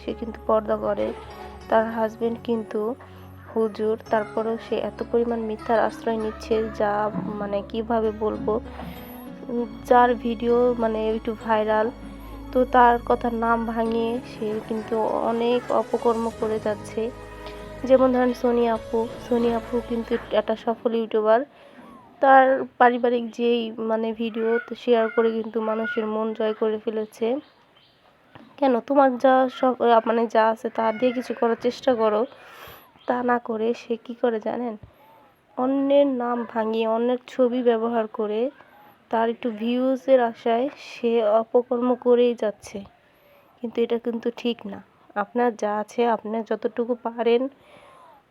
সে কিন্তু পর্দা করে। তার হাজবেন্ড কিন্তু হুজুর, তারপরেও সে এত পরিমাণ মিথ্যার আশ্রয় নিচ্ছে যা মানে কীভাবে বলব? যার ভিডিও মানে একটু ভাইরাল তো তার কথার নাম ভাঙিয়ে সে কিন্তু অনেক অপকর্ম করে যাচ্ছে। যেমন ধরেন সোনি আপু সোনি আপু কিন্তু একটা সফল ইউটিউবার তার পারিবারিক যেই মানে ভিডিও তো শেয়ার করে কিন্তু মানুষের মন জয় করে ফেলেছে। কেন? তোমার যা সব মানে যা আছে তা দিয়ে কিছু করার চেষ্টা করো। তা না করে সে কি করে জানেন? অন্যের নাম ভাঙিয়ে, অন্যের ছবি ব্যবহার করে তার একটু ভিউজের আশায় সে অপকর্ম করেই যাচ্ছে। কিন্তু এটা কিন্তু ঠিক না। আপনার যা আছে আপনার যতটুকু পারেন,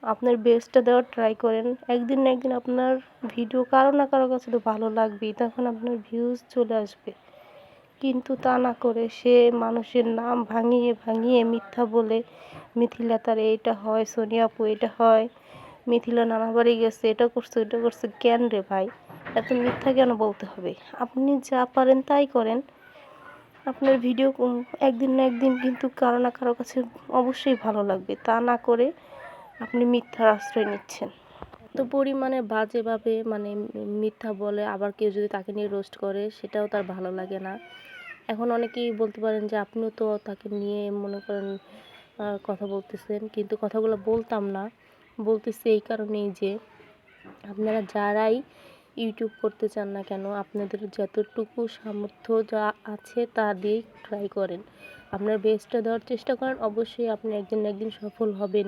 আপনার বেস্টটা দেওয়ার ট্রাই করেন। একদিন না একদিন আপনার ভিডিও কারও না কারও কাছে তো ভালো লাগবেই। তখন আপনার ভিউজ চলে আসবে। কিন্তু তা না করে সে মানুষের নাম ভাঙিয়ে ভাঙিয়ে মিথ্যা বলে, মিথিলা তার এইটা হয় সোনিয়া আপু, এটা হয় মিথিলা নানা বাড়ি গেছে, এটা করছে এটা করছে। কেন রে ভাই? এত মিথ্যা কেন বলতে হবে? আপনি যা পারেন তাই করেন। আপনার ভিডিও একদিন না একদিন কিন্তু কারও না কারও কাছে অবশ্যই ভালো লাগবে। তা না করে আপনি মিথ্যার আশ্রয় নিচ্ছেন। এত পরিমাণে বাজেভাবে মানে মিথ্যা বলে আবার কেউ যদি তাকে নিয়ে রোস্ট করে, সেটাও তার ভালো লাগে না। এখন অনেকেই বলতে পারেন যে আপনিও তো তাকে নিয়ে মনে করেন কথা বলতেছেন। কিন্তু কথাগুলো বলতাম না। বলতেছি এই কারণেই যে আপনারা যারাই ইউটিউব করতে চান না কেন, আপনাদের যতটুকু সামর্থ্য যা আছে তা দিয়েই ট্রাই করেন। আপনার বেস্টটা দেওয়ার চেষ্টা করেন, অবশ্যই আপনি একদিন একদিন সফল হবেন।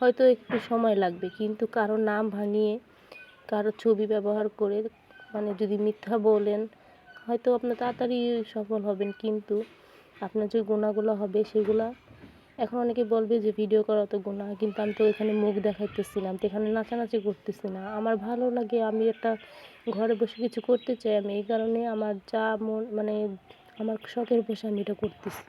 হয়তো একটু সময় লাগবে, কিন্তু কারও নাম ভাঙিয়ে, কারও ছবি ব্যবহার করে মানে যদি মিথ্যা বলেন হয়তো আপনার তাড়াতাড়ি সফল হবেন, কিন্তু আপনার যে গুণাগুলো হবে সেগুলা এখন অনেকে বলবে যে ভিডিও করা তো গুণা, কিন্তু আমি তো এখানে মুখ দেখাইতেছি না, আমি তো এখানে নাচানাচি করতেছি না। আমার ভালো লাগে আমি একটা ঘরে বসে কিছু করতে চাই, আমি এই কারণে আমার যা মন মানে আমার শখের বসে আমি এটা করতেছি।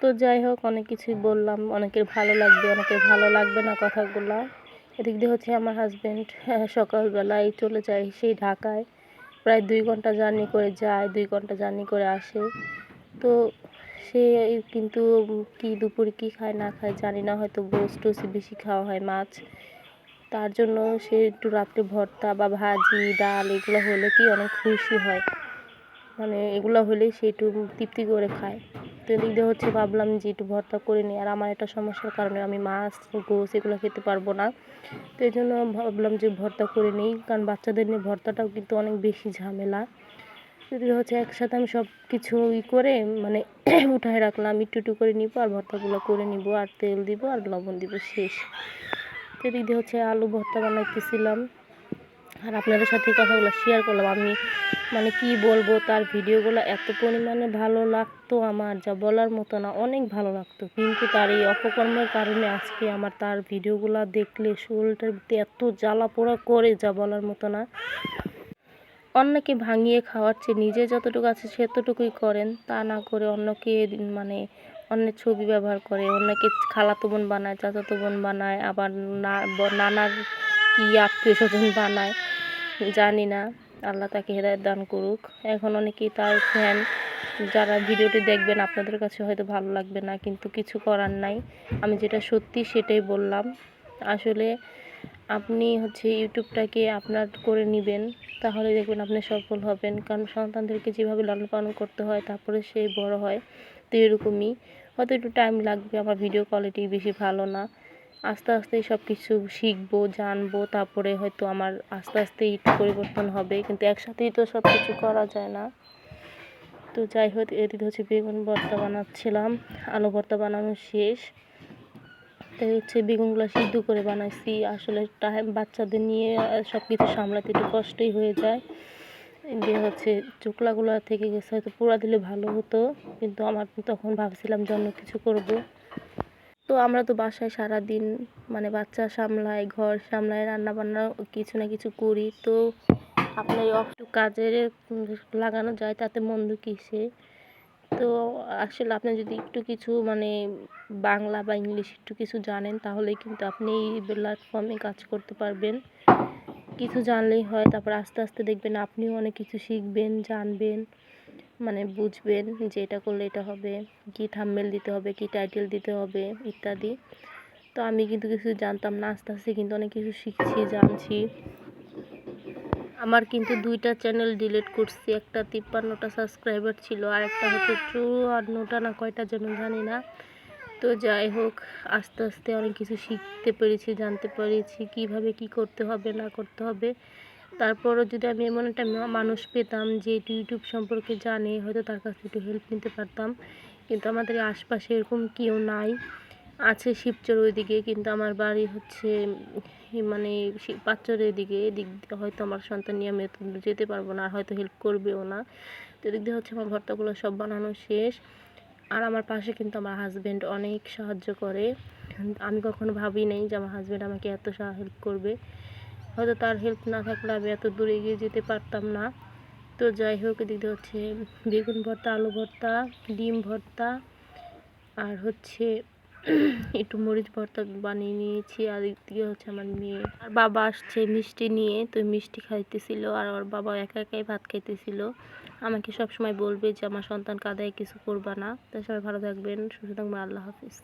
তো যাই হোক, অনেক কিছুই বললাম, অনেকের ভালো লাগবে, অনেকের ভালো লাগবে না কথাগুলো। এদিক দিয়ে হচ্ছে আমার হাজব্যান্ড সকালবেলায় চলে যায় সেই ঢাকায়। প্রায় দুই ঘণ্টা জার্নি করে যায়, দুই ঘণ্টা জার্নি করে আসে। তো সে কিন্তু কি দুপুরে কি খায় না খায় জানি না, হয়তো গোস টোস বেশি খাওয়া হয় মাছ। তার জন্য সে একটু রাত্রে ভর্তা বা ভাজি, ডাল এগুলো হলে কি অনেক খুশি হয়। মানে এগুলো হলেই সে একটু তৃপ্তি করে খায়। তো এদিক দিয়ে হচ্ছে, ভাবলাম যে একটু ভর্তা করে নিই। আর আমার একটা সমস্যার কারণে আমি মাছ, গোস এগুলো খেতে পারব না। তো এই জন্য ভাবলাম যে ভর্তা করে নিই, কারণ বাচ্চাদের নিয়ে ভর্তাটাও কিন্তু অনেক বেশি ঝামেলা। যদি হচ্ছে একসাথে আমি সব কিছু ই করে মানে উঠায় রাখলাম, একটু একটু করে নিব আর ভর্তাগুলো করে নিব, আর তেল দিব আর লবণ দিব, শেষ। তো এদিক দিয়ে হচ্ছে আলু ভর্তা বানাইতেছিলাম। আর আপনাদের সাথে কথাগুলো শেয়ার করলাম। আমি মানে কি বলব, তার ভিডিওগুলো এত পরিমাণে ভালো লাগতো আমার, যা বলার মতো না, অনেক ভালো লাগতো। কিন্তু তার এই অপকর্মের কারণে আজকে আমার তার ভিডিওগুলো দেখলে শরীরটার ভিতরে এত জ্বালা পোড়া করে, যা বলার মতো না। অন্যকে ভাঙিয়ে খাওয়ার চেয়ে নিজে যতটুকু আছে সেতটুকুই করেন, তা না করে অন্যকে মানে অন্যের ছবি ব্যবহার করে, অন্যকে খালাতো বোন বানায়, চাচাতো বোন বানায়, আবার না, নানার কি আত্মীয় স্বজন বানায়, জানি না। আল্লাহ তাকে হেদায়ত দান করুক। এখন অনেকেই তার ফ্যান। যারা ভিডিওটি দেখবেন, আপনাদের কাছে হয়তো ভালো লাগবে না, কিন্তু কিছু করার নাই। আমি যেটা সত্যি সেটাই বললাম। আসলে আপনি হচ্ছে ইউটিউবটাকে আপনার করে নেবেন, তাহলে দেখবেন আপনি সফল হবেন। কারণ সন্তানদেরকে যেভাবে লালন পালন করতে হয়, তারপরে সে বড় হয়, তো এরকমই। হয়তো একটু টাইম লাগবে, আমার ভিডিও কোয়ালিটি বেশি ভালো না। আস্তে আস্তে সব কিছু শিখব, জানব, তারপরে হয়তো আমার আস্তে আস্তে একটু পরিবর্তন হবে। কিন্তু একসাথেই তো সব কিছু করা যায় না। তো যাই হোক, এদিকে হচ্ছে বেগুন ভর্তা বানাচ্ছিলাম, আলু ভর্তা বানানো শেষ। তাই হচ্ছে বেগুনগুলো সিদ্ধ করে বানাইছি। আসলে টাইম বাচ্চাদের নিয়ে সব কিছু সামলাতে একটু কষ্টই হয়ে যায়। দিয়ে হচ্ছে চোকলাগুলো থেকে গেছে, হয়তো পোড়া দিলে ভালো হতো। কিন্তু আমার তখন ভাবছিলাম যে অন্য কিছু করব। তো আমরা তো বাসায় সারা দিন মানে বাচ্চা সামলাই ঘর সামলাই রান্না বান্না কিছু না কিছু করি। তো আপনার একটু কাজের লাগানো যায়, তাতে মন্দ কিসে? তো আসলে আপনি যদি একটু কিছু মানে বাংলা বা ইংলিশ একটু কিছু জানেন তাহলেই কিন্তু আপনি এই প্ল্যাটফর্মে কাজ করতে পারবেন। কিছু জানলেই হয়, তারপর আস্তে আস্তে দেখবেন আপনিও অনেক কিছু শিখবেন, জানবেন। মানে বুঝবেন যে এটা করলে এটা হবে, কি থাম্বনেল দিতে হবে, কি টাইটেল দিতে হবে, ইত্যাদি। তো আমি কিন্তু কিছু জানতাম না, আস্তে আস্তে কিন্তু অনেক কিছু শিখছি, জানছি। আমার কিন্তু দুইটা চ্যানেল ডিলিট করছি, একটা তিপ্পান্নটা সাবস্ক্রাইবার ছিল আর একটা হচ্ছে চুয়ান্নটা না কয়টা যেন জানি না। তো যাই হোক, আস্তে আস্তে অনেক কিছু শিখতে পেরেছি, জানতে পেরেছি কীভাবে কি করতে হবে, না করতে হবে। তারপরও যদি আমি এমন একটা মানুষ পেতাম যে একটু ইউটিউব সম্পর্কে জানে, হয়তো তার কাছে একটু হেল্প নিতে পারতাম। কিন্তু আমাদের আশপাশে এরকম কেউ নাই। আছে শিবচর ওইদিকে, কিন্তু আমার বাড়ি হচ্ছে মানে পাঁচচরের এদিকে। এদিক দিয়ে হয়তো আমার সন্তান নিয়ে আমি যেতে পারব না, আর হয়তো হেল্প করবেও না। তো এদিক দিয়ে হচ্ছে আমার ভর্তাগুলো সব বানানো শেষ। আর আমার পাশে কিন্তু আমার হাজব্যান্ড অনেক সাহায্য করে। আমি কখনো ভাবি নাই যে আমার হাজব্যান্ড আমাকে এত হেল্প করবে। হয়তো তার হেল্প না থাকলে আমি এত দূরে এগিয়ে যেতে পারতাম না। তো যাই হোক, এদিক হচ্ছে বেগুন ভর্তা, আলু ভর্তা, ডিম ভর্তা, আর হচ্ছে একটু মরিচ ভর্তা বানিয়ে নিয়েছি। আর এদিকে হচ্ছে আমার মেয়ে, আর বাবা আসছে মিষ্টি নিয়ে। তো মিষ্টি খাইতেছিল আর ওর বাবা একা একাই ভাত খাইতেছিল। আমাকে সব সময় বলবে যে, আমার সন্তান কাদায় কিছু করবা না। তাই সবাই ভালো থাকবেন, সুস্থ থাকবেন। আল্লাহ হাফিজ।